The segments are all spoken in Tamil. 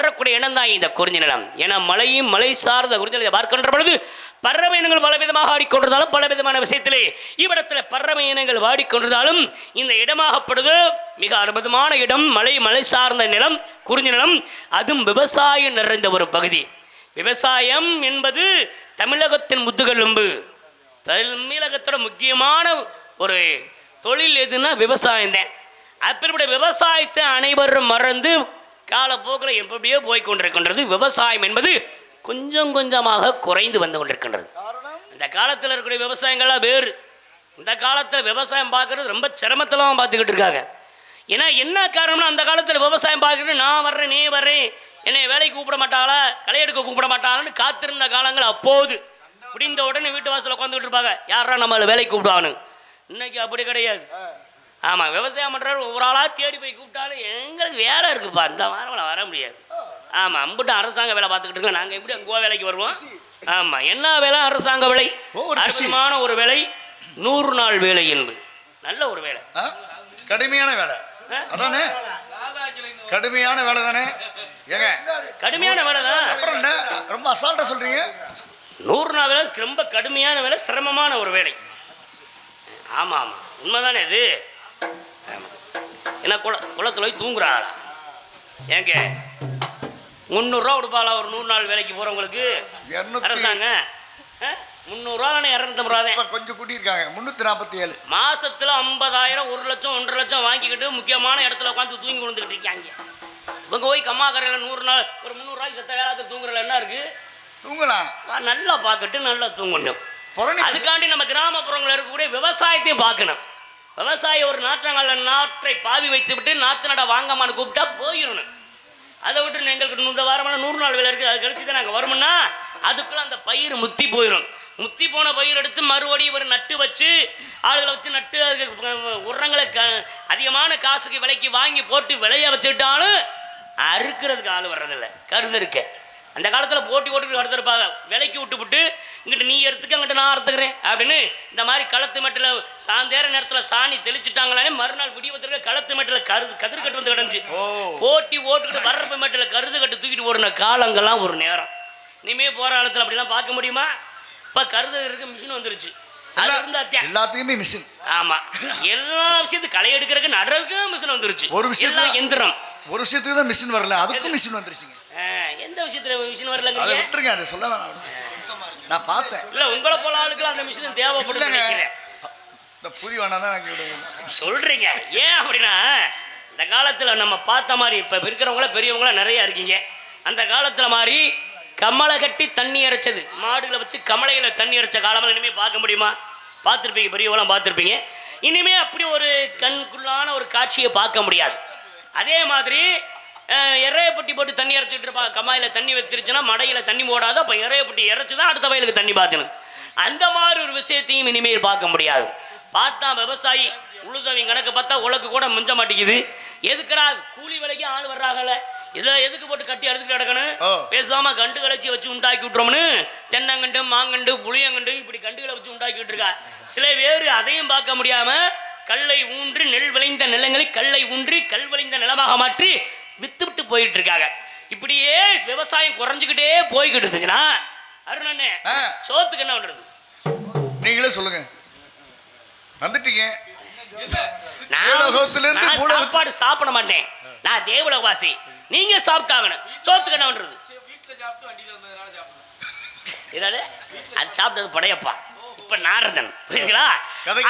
வளம் தரக்கூடிய தான் இந்த குறிஞ்சி நிலம் ஏன்னா மலையும் மலை சார்ந்த குறிஞ்சி நிலத்தை பார்க்கின்ற பொழுது பறவை இனங்கள் பலவிதமாக ஆடிக்கொண்டிருந்தாலும் பலவிதமான விஷயத்திலே இவ்விடத்தில் பறவை இனங்கள் வாடிக்கொண்டிருந்தாலும் இந்த இடமாகப்படுது மிக அற்புதமான இடம். மலை மலை சார்ந்த நிலம் குறிஞ்சி நிலம் அதுவும் விவசாயம் நிறைந்த ஒரு பகுதி. விவசாயம் என்பது தமிழகத்தின் முதுகெலும்பு. தமிழகத்தோட முக்கியமான ஒரு தொழில் எதுன்னா விவசாயம் தான் அப்படிப்பட்ட விவசாயத்தை அனைவரும் மறந்து காலப்போக்கில் எப்படியோ போய் கொண்டிருக்கின்றது விவசாயம் என்பது கொஞ்சம் கொஞ்சமாக குறைந்து வந்து கொண்டிருக்கின்றது. இந்த காலத்தில் இருக்கக்கூடிய விவசாயங்கள்லாம் வேறு. இந்த காலத்தில் விவசாயம் பார்க்குறது ரொம்ப சிரமத்தில் பார்த்துக்கிட்டு இருக்காங்க. ஏன்னா என்ன காரணம்னா அந்த காலத்தில் விவசாயம் பார்க்குறது நான் வர்றேன் நீ வர்றேன் என்னை வேலைக்கு கூப்பிட மாட்டாளா களை எடுக்க கூப்பிட மாட்டாளான்னு காத்திருந்த காலங்கள் அப்போது. முடிந்த உடனே வீட்டு வாசலில் உட்காந்துக்கிட்டு இருப்பாங்க. யாரா நம்மளை வேலைக்கு கூப்பிடுவானு இன்னைக்கு அப்படி கிடையாது. ஆமாம் விவசாயம் பண்ணுறாரு ஒவ்வொரு ஆளாக தேடி போய் கூப்பிட்டாலும் எங்களுக்கு வேலை இருக்குப்பா. இந்த வாரம் வர முடியாது. ஆமாம் அம்பிட்டு அரசாங்க வேலை பார்த்துக்கிட்டு இருக்கோம். நாங்கள் எப்படி அங்கே வேலைக்கு வருவோம்? ஆமாம் என்ன வேலை? அரசாங்க வேலை. ஓ, ஒரு வேலை. நூறு நாள் வேலை என்பது. நல்ல ஒரு வேலை? கடுமையான வேலை. அதானே? கடுமையான வேலை தானே? ஏங்க கடுமையான வேலை தான். அப்புறம் என்ன? ரொம்ப அசால்ட்டா சொல்றீங்க? நூறு நாள் வேலை ரொம்ப கடுமையான வேலை சிரமமான ஒரு வேலை. ஆமாம் ஆமாம் உண்மைதானே இது? என்ன குள குளத்தில் போய் தூங்குறாளா ஏங்க முந்நூறுரூவா கொடுப்பாளா ஒரு நூறு நாள் வேலைக்கு போகிறவங்களுக்கு அரசாங்க முந்நூறுரூவா இரநூத்தம்பது ரூபா தான் கொஞ்சம் கூட்டியிருக்காங்க முன்னூத்தி நாற்பத்தி ஏழு மாசத்துல ஐம்பதாயிரம் ஒரு லட்சம் ஒன்றரை லட்சம் வாங்கிக்கிட்டு முக்கியமான இடத்துல உட்காந்து தூங்கி விழுந்துக்கிட்டு இருக்காங்க. இவங்க போய் கம்மாக்கரையில் நூறு நாள் ஒரு முந்நூறுரூவாய்க்கு செத்த வேளாத்துல தூங்குறதுல என்ன இருக்கு? தூங்கலாம். நல்லா பார்க்கட்டு நல்லா தூங்கணும். அதுக்காண்டி நம்ம கிராமப்புறங்களில் இருக்கக்கூடிய விவசாயத்தையும் பார்க்கணும். விவசாயி ஒரு நாற்றங்கால நாற்றை பாவி வைத்து விட்டு நாற்று நட வாங்கம்மான்னு கூப்பிட்டா போயிடணும் அதை விட்டு எங்களுக்கு இந்த வாரமான நூறு நாள் வேலை இருக்குது அது கழிச்சு தான் நாங்கள் வருமுன்னா அதுக்குள்ள அந்த பயிர் முத்தி போயிடும் முத்தி போன பயிர் எடுத்து மறுபடியும் ஒரு நட்டு வச்சு ஆளுகளை வச்சு நட்டு அதுக்கு உரங்களை க அதிகமான காசுக்கு விலைக்கு வாங்கி போட்டு விளைய வச்சுக்கிட்டாலும் அறுக்கிறதுக்கு ஆள் வர்றதில்ல. கருது இருக்க. அந்த காலத்தில் போட்டி போட்டு கருதுருப்பாங்க விலைக்கு விட்டு இங்கிட்டு நீ எடுத்துக்க அங்கிட்டு நான் அறுத்துக்கிறேன் அப்படின்னு இந்த மாதிரி களத்து மெட்டில் சாயந்தேர நேரத்தில் சாணி தெளிச்சுட்டாங்களானே மறுநாள் விடிய வச்சிருக்க களத்து மெட்டில் கருது கதிர்கட்டு வந்து கிடந்துச்சு. ஓ. போட்டி ஓட்டுக்கிட்டு வர்றப்ப மெட்டில் கருது கட்டு தூக்கிட்டு ஓடின காலங்கள்லாம் ஒரு நேரம். இனிமே போகிற காலத்தில் அப்படிலாம் பார்க்க முடியுமா? இப்போ கருது இருக்க மிஷின் வந்துருச்சு. எல்லாத்துக்குமே மிஷின். ஆமா. எல்லா விஷயத்துக்கும் களை எடுக்கிறதுக்கு நடுறதுக்கு மிஷின் வந்துருச்சு. ஒரு எல்லாம் எந்திரம் ஒரு விஷயத்துக்கு தான் மிஷின் வரல. அதுக்கும் மிஷின் வந்துருச்சுங்க. எந்த விஷயத்துல மிஷின் வரலங்கிறீங்க? விட்டுருங்க அதை சொல்ல வேணாம். நான் பார்த்தேன். இல்ல உங்களை போல ஆளுக்கு அந்த மிஷின் நினைக்கிறேன். இந்த புதி வேணாம் தான். சொல்றீங்க. ஏன் அப்படின்னா இந்த காலத்துல நம்ம பார்த்த மாதிரி இப்ப இருக்கிறவங்கள பெரியவங்கள நிறைய இருக்கீங்க. அந்த காலத்துல மாதிரி கமலை கட்டி தண்ணி இறைச்சது மாடுகளை வச்சு கமலையில தண்ணி இறைச்ச காலமெல்லாம் இனிமே பார்க்க முடியுமா? பார்த்துருப்பீங்க பெரியவங்களாம் பார்த்துருப்பீங்க. இனிமே அப்படி ஒரு கண்குள்ளான ஒரு காட்சியை பார்க்க முடியாது. அதே மாதிரி எறையப்பட்டி போட்டு தண்ணி இறைச்சிட்டு இருப்பாங்க கம்மாயில் தண்ணி வச்சிருச்சுன்னா மடையில் தண்ணி போடாது அப்போ எறையப்பட்டி இறைச்சி தான் அடுத்த வயலுக்கு தண்ணி பாய்ச்சணும். அந்த மாதிரி ஒரு விஷயத்தையும் இனிமேல் பார்க்க முடியாது. பார்த்தா விவசாயி உழுதவங்க கணக்கு பார்த்தா உலக்கு கூட மிஞ்ச மாட்டேங்குது. எதுக்குடா கூலி விலைக்கு ஆள் வர்றாங்கல்ல? இதை எதுக்கு போட்டு கட்டி அறுத்துட்டு கிடக்கணும். பேசாம கண்டு கழிச்சி வச்சு உண்டாக்கி விட்டுறோம்னு தென்னங்கண்டு மாங்கண்டு புளியங்கண்டு இப்படி கண்டுகளை வச்சு உண்டாக்கிட்டு இருக்கா. சில பேர் அதையும் பார்க்க முடியாம கல்லை ஊன்றி நெல் விளைந்த நிலங்களை கல்லை ஊன்றி கல் விளைந்த நிலமாக மாற்றி போயிட்டு இருக்காங்க இப்படியே விவசாயம் குறைஞ்சுக்கிட்டே போய்கிட்டு இருந்துச்சுன்னா அருணண்ணே. சோத்துக்கு என்ன பண்றது? நீங்களே சொல்லுங்க. வந்துட்டீங்க. நான் சாப்பாடு சாப்பிட மாட்டேன். நான் தேவலோகவாசி நீங்க சாப்பிட்டாங்கன்னு சோத்துக்கு என்ன பண்றது? இதானே? அது சாப்பிட்டது படையப்பா. இப்ப நாரதன் புரியுதுங்களா.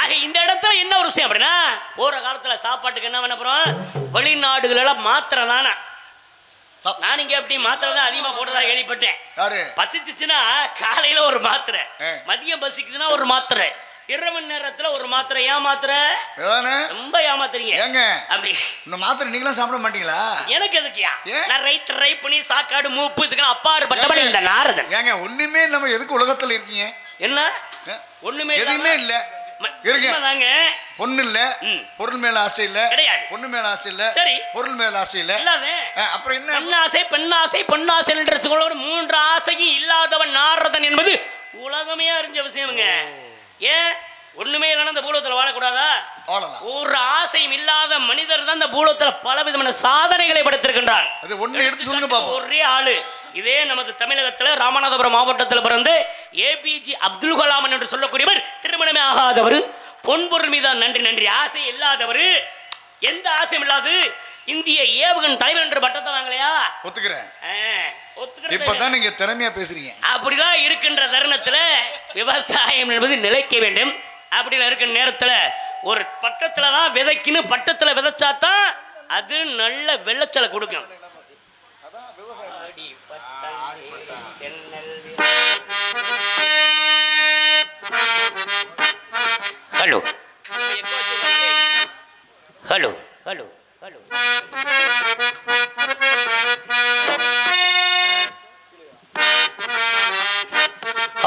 ஆக இந்த இடத்துல என்ன ஒரு விஷயம் அப்படின்னா போற காலத்துல சாப்பாட்டுக்கு என்ன பண்ண போறோம்? வெளிநாடுகளெல்லாம் மாத்திரை தானே நான் இங்க எப்படி மாத்திரை தான் அதிகமா போட்டதா கேள்விப்பட்டேன். பசிச்சுச்சுன்னா காலையில ஒரு மாத்திரை. மதியம் பசிக்குதுன்னா ஒரு மாத்திரை இரவு நேரத்துல ஒரு மாத்திரை. ஏன் மாத்திரை? ரொம்ப ஏமாத்துறீங்க ஏங்க? அப்படி. இந்த மாத்திரை நீங்களும் சாப்பிட மாட்டீங்களா? எனக்கு எதுக்குயா? நான் ரைட் ரை பண்ணி சாக்காடு மூப்பு இதுக்கெல்லாம் அப்பாற்பட்டவன் இந்த நாரதன். ஏங்க ஒண்ணுமே இல்லாம எதுக்கு உலகத்துல இருக்கீங்க? என்ன? ஒண்ணுமே எதுவுமே இல்ல. இருங்க. தாங்க பொண்ணு இல்ல. பொருள் மேல ஆசை இல்ல. கிடையாது. பொண்ணு மேல ஆசை இல்ல. சரி. பொருள் மேல ஆசை இல்ல. அப்புறம் என்ன? பெண்ணாசை பெண்ணாசை பெண்ணாசை என்ற சொல்ல மூன்று ஆசையும் இல்லாதவன் நாரதன் என்பது உலகமே அறிஞ்ச விஷயமுங்க. ஏன்? ஒண்ணுமே இல்லைன்னா இந்த பூலோகத்தில் வாழக்கூடாதா? ஒரு ஆசையும் இல்லாத மனிதர் தான் இந்த பூலோகத்தில் பல விதமான சாதனைகளை படைத்திருக்கின்றார். அது ஒண்ணு எடுத்து சொல்லுங்க பாப்போம். ஒரே ஆளு. இதே நமது தமிழகத்தில் ராமநாதபுரம் மாவட்டத்தில் பிறந்து ஏபிஜி அப்துல் கலாம் என்று சொல்லக்கூடியவர் திருமணமே ஆகாதவர். பொன்பொருள் மீது நன்றி நன்றி. ஆசை இல்லாதவர் எந்த ஆசையும் இல்லாது இந்திய ஏவுகண் தலைவர் என்ற பட்டத்தை வாங்கலையா? ஒத்துக்கிறேன். இப்பதான் நீங்க திறமையா பேசுறீங்க. அப்படிலாம் இருக்கின்ற தருணத்துல விவசாயம் என்பது நிலைக்க வேண்டும். அப்படிலாம் இருக்கிற நேரத்துல ஒரு பட்டத்துல தான் விதைக்குன்னு பட்டத்துல விதைச்சாதான் அது நல்ல விளைச்சலை கொடுக்கும். ஹலோ ஹலோ ஹலோ ஹலோ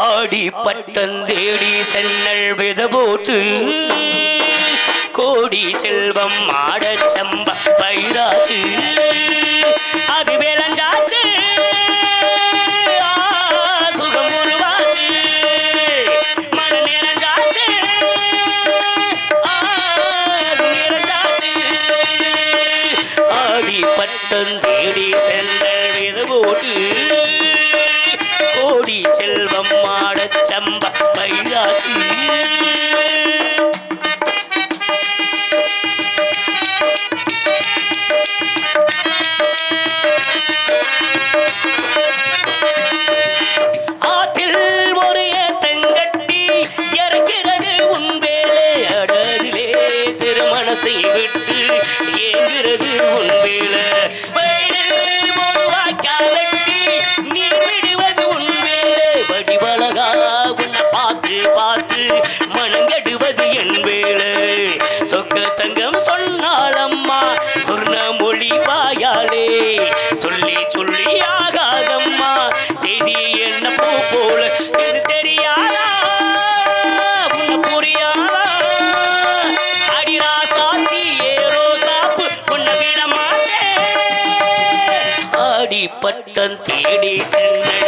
ஆடி பட்டம் தேடி சென்னல் வித போட்டு கோடி செல்வம் ஆடச் சம்ப பைராச்சு அது விளைஞ்சாச்சு வித தேடி சென்ற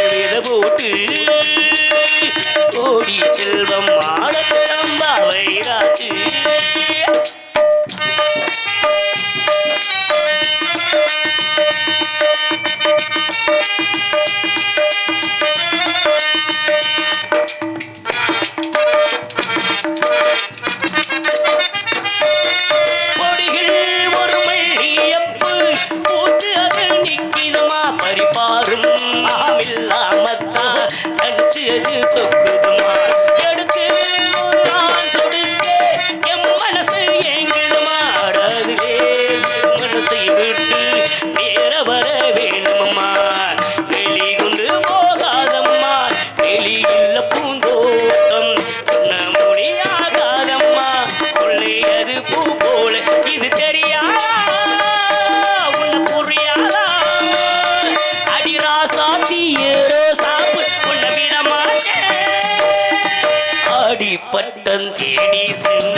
அடி பட்டம் தேடி சென்ன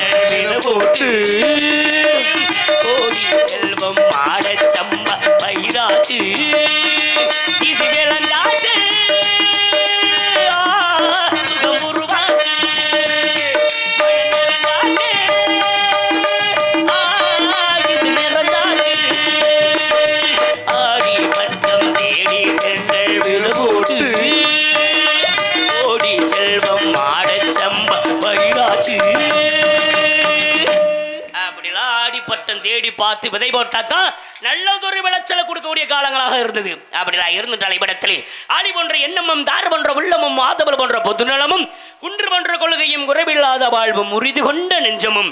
போட்டு கோடி செல்ல பார்த்து விதை போட்டால் தான் நல்லதொரு விளைச்சலை கொடுக்கக்கூடிய காலங்களாக இருந்தது. அப்படிலாம் இருந்துட்டால் இவ்விடத்திலே ஆளி போன்ற எண்ணமும் தார் போன்ற உள்ளமும் ஆதபல் போன்ற பொதுநலமும் குன்று போன்ற கொள்கையும் குறைவில்லாத வாழ்வும் உறுதி கொண்ட நெஞ்சமும்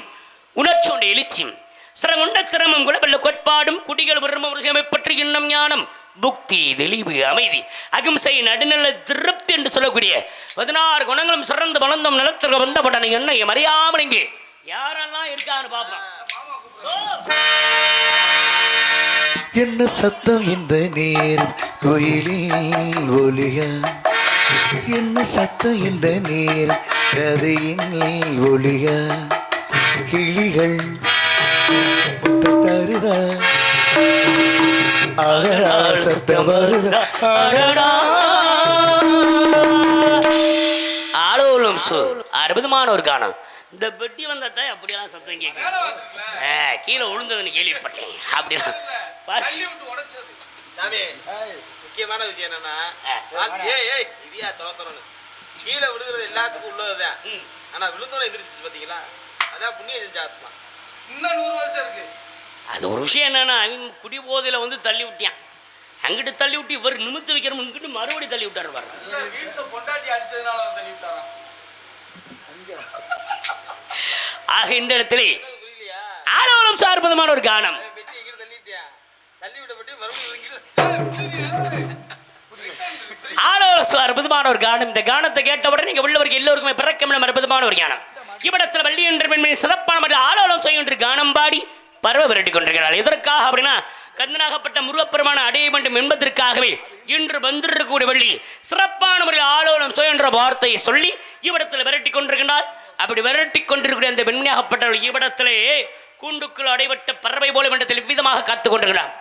உணர்ச்சோண்ட எழுச்சியும் சிரமுண்ட திறமும் குலவெல்ல கோட்பாடும் குடிகள் விரும்பும் பற்றி இன்னம் ஞானம் புக்தி தெளிவு அமைதி அகிம்சை நடுநிலை திருப்தி என்று சொல்லக்கூடிய பதினாறு குணங்களும் சிறந்து வளர்ந்தும் நிலத்திற்கு வந்தப்பட்ட என்ன மறியாமல் இங்கே யாரெல்லாம் இருக்கான்னு பார்ப்போம். என்ன சத்தம் இந்த நேரம்? கோயிலில் ஒளியா என்ன சத்தம் இந்த நேரம்? கதையின் ஒளியா கிளிகள் தருதா அகடா சத்தம் வருதா அகடா ஆலோலம் அற்புதமான ஒரு கானம். இந்த பெட்டி வந்தா தான் அப்படியெல்லாம் சத்தம் கேட்கும். ஆ, கீழே விழுந்ததுன்னு கேள்விப்பட்டேன். அப்படிலாம் முக்கியமான விஷயம் என்னன்னா ஏய் ஏய் இதியா தொலை தொலைன்னு. கீழே விழுகிறது எல்லாத்துக்கும் உள்ளதுதான். ஆனா விழுந்தோட எந்திரிச்சு பாத்தீங்களா? அதான் புண்ணியம் செஞ்ச ஆத்மா இன்னும் நூறு வருஷம் இருக்கு. அது ஒரு விஷயம் என்னன்னா அவன் குடி போதையில வந்து தள்ளி விட்டியான் அங்கிட்டு தள்ளி விட்டு இவர் நிமித்து வைக்கிறோம் இங்கிட்டு மறுபடியும் தள்ளி விட்டாரு பாரு. வீட்டுல பொண்டாட்டி அடிச்சதுனால தள்ளி விட்டாராம். ஆக இந்த இடத்துல ஆலோலம் சார்பதமான ஒரு கானம். ஆலோலம் அற்புதமான ஒரு கானம். இந்த கானத்தை கேட்டவுடனே நீங்க உள்ளவருக்கு எல்லோருக்குமே பிறக்கம் அற்புதமான ஒரு கானம். இவ்விடத்தில் வள்ளி என்ற பெண்மணி சிறப்பான முறையில் ஆலோலம் செய்கின்ற கானம் பாடி பரவ விரட்டி கொண்டிருக்கிறாள். எதற்காக அப்படின்னா கந்தனாகப்பட்ட முருகப்பெருமான அடைய வேண்டும் என்பதற்காகவே இன்று வந்திருக்கக்கூடிய வள்ளி சிறப்பான முறையில் ஆலோலம் சுய என்ற வார்த்தையை சொல்லி இவ்விடத்தில் விரட்டி கொண்டிருக்கிறாள் அப்படி விரட்டி கொண்டிருக்கிற அந்த பெண்மணியாகப்பட்டவள் இவ்விடத்திலே கூண்டுக்குள் அடைபட்ட பறவை போல மண்டத்தில் இவ்விதமாக காத்துக் கொண்டிருக்கிறாள்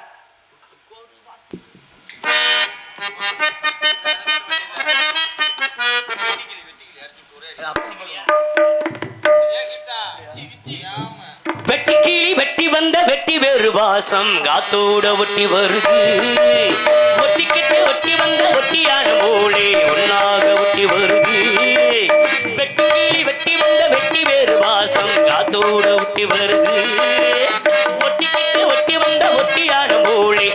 வெட்டி கீழி வெட்டி வந்த வெட்டி வேறு வாசம் காத்தோட ஒட்டி வருது. ஒட்டி கெட்டு ஒட்டி வந்த ஒட்டியான போலே ஒன்னாக ஒட்டி வருது. வருது ஒட்டி ஒட்டி வந்த ஒட்டியான போலே.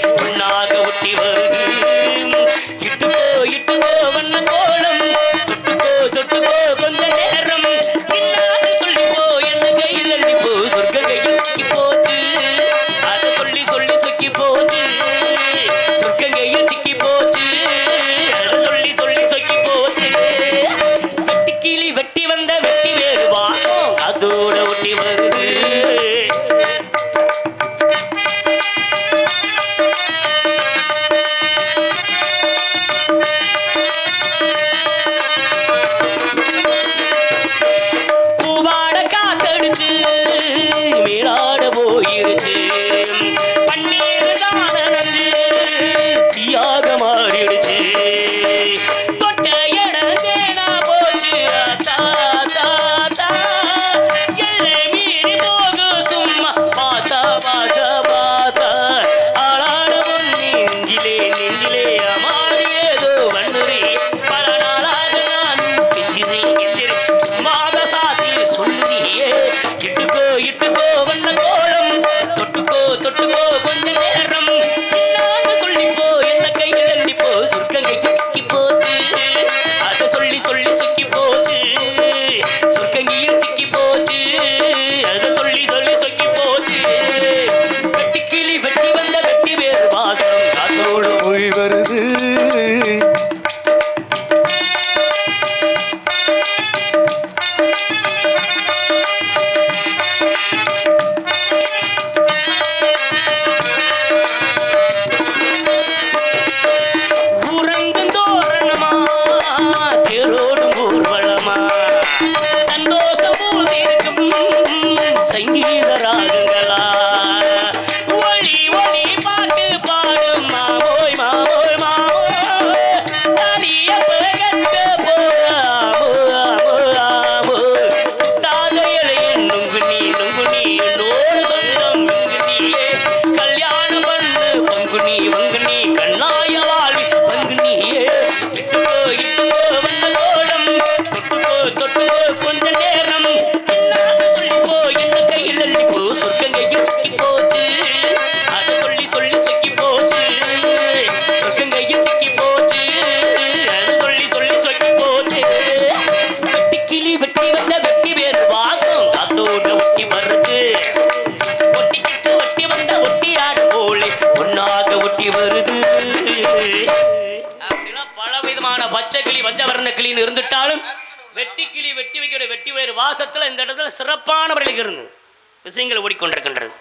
வைக்கிற வெட்டி வேறு வாசத்துல இந்த இடத்துல சிறப்பான முறையில் இருந்து விஷயங்கள் ஓடிக்கொண்டிருக்கின்றது.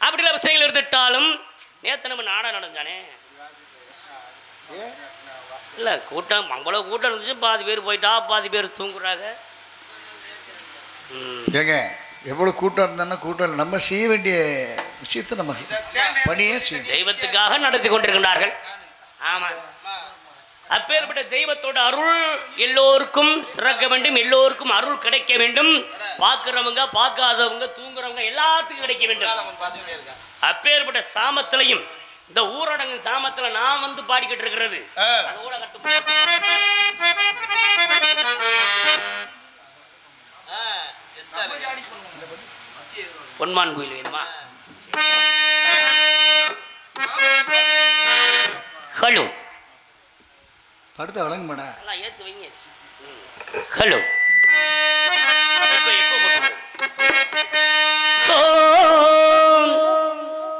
அப்படிலாம் விஷயங்கள் இருந்துட்டாலும் நேற்று நம்ம நாடகம் நடந்தானே? இல்லை கூட்டம் அவ்வளோ கூட்டம் இருந்துச்சு பாதி பேர் போயிட்டா பாதி பேர் தூங்குறாங்க. ஏங்க எவ்வளோ கூட்டம் இருந்தாலும் கூட்டம் இல்லை. நம்ம செய்ய வேண்டிய விஷயத்தை நம்ம பணியே தெய்வத்துக்காக நடத்தி கொண்டிருக்கின்றார்கள். ஆமா. அப்பேற்பட்ட தெய்வத்தோட அருள் எல்லோருக்கும் சிறக்க வேண்டும் எல்லோருக்கும் அருள் கிடைக்க வேண்டும். பார்க்குறவங்க பார்க்காதவங்க தூங்குறவங்க எல்லாத்துக்கும் கிடைக்க வேண்டும். அப்பேற்பட்ட சாமத்திலையும் இந்த ஊரடங்கு சாமத்தில் நான் வந்து பாடிக்கிட்டு இருக்கிறது. பொன்மான் கோயில் படுத்த வழங்க மாட்டேன் எல்லாம் ஏற்று வைங்க. ஹலோ.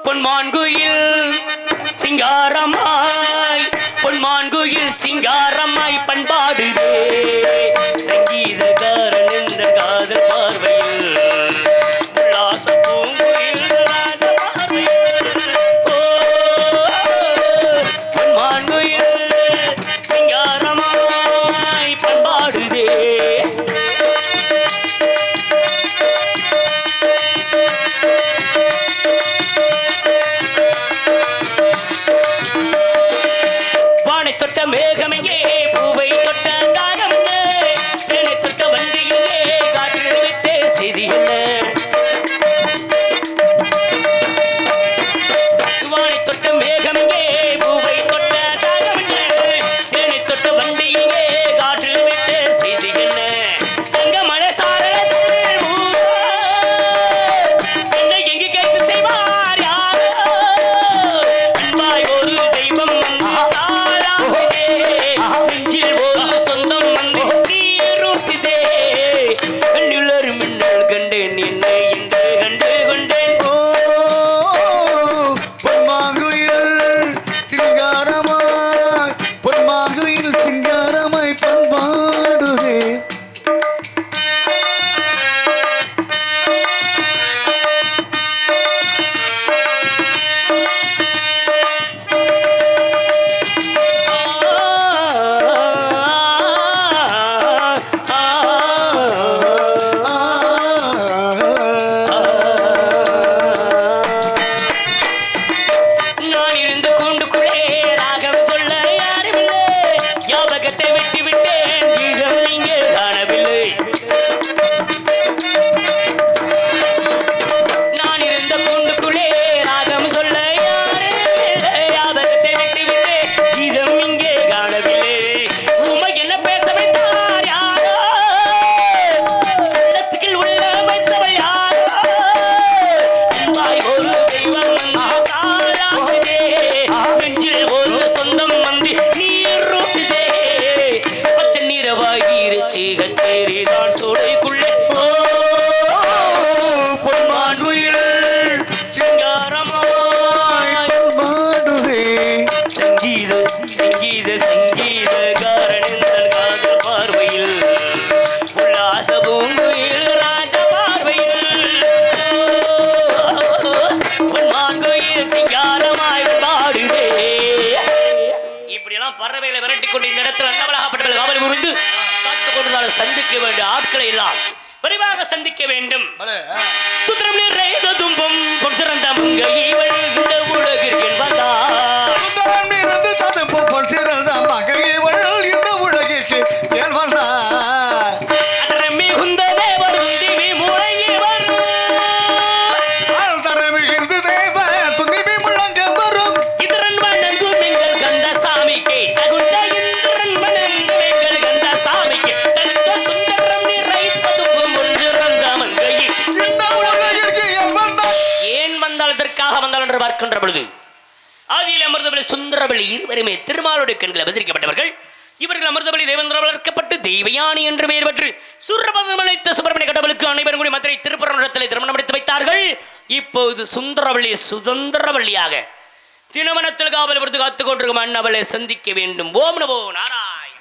பொன்மான்குயில் சிங்காரமாய் பொன்மான்குயில் சிங்காரமாய் பண்பாடுதே சங்கீத சந்திக்க வேண்டும். சுத்திரம் அமர்ந்தபள்ளி இருவருமே திருமாலுடைய கண்களை பதிரிக்கப்பட்டவர்கள் இவர்கள் அமர்ந்தபள்ளி தேவேந்திர வளர்க்கப்பட்டு தெய்வயானி என்று பெயர் பெற்று சுரபதமலைத்த சுப்பிரமணிய கடவுளுக்கு அனைவரும் கூடி மதுரை திருப்பரங்குன்றத்தில் திருமணம் எடுத்து வைத்தார்கள். இப்போது சுந்தரவள்ளி சுதந்திரவள்ளியாக திருமணத்தில் காவல் பொறுத்து காத்து கொண்டிருக்கும் அண்ணவளை சந்திக்க வேண்டும். ஓம் நமோ நாராயண்.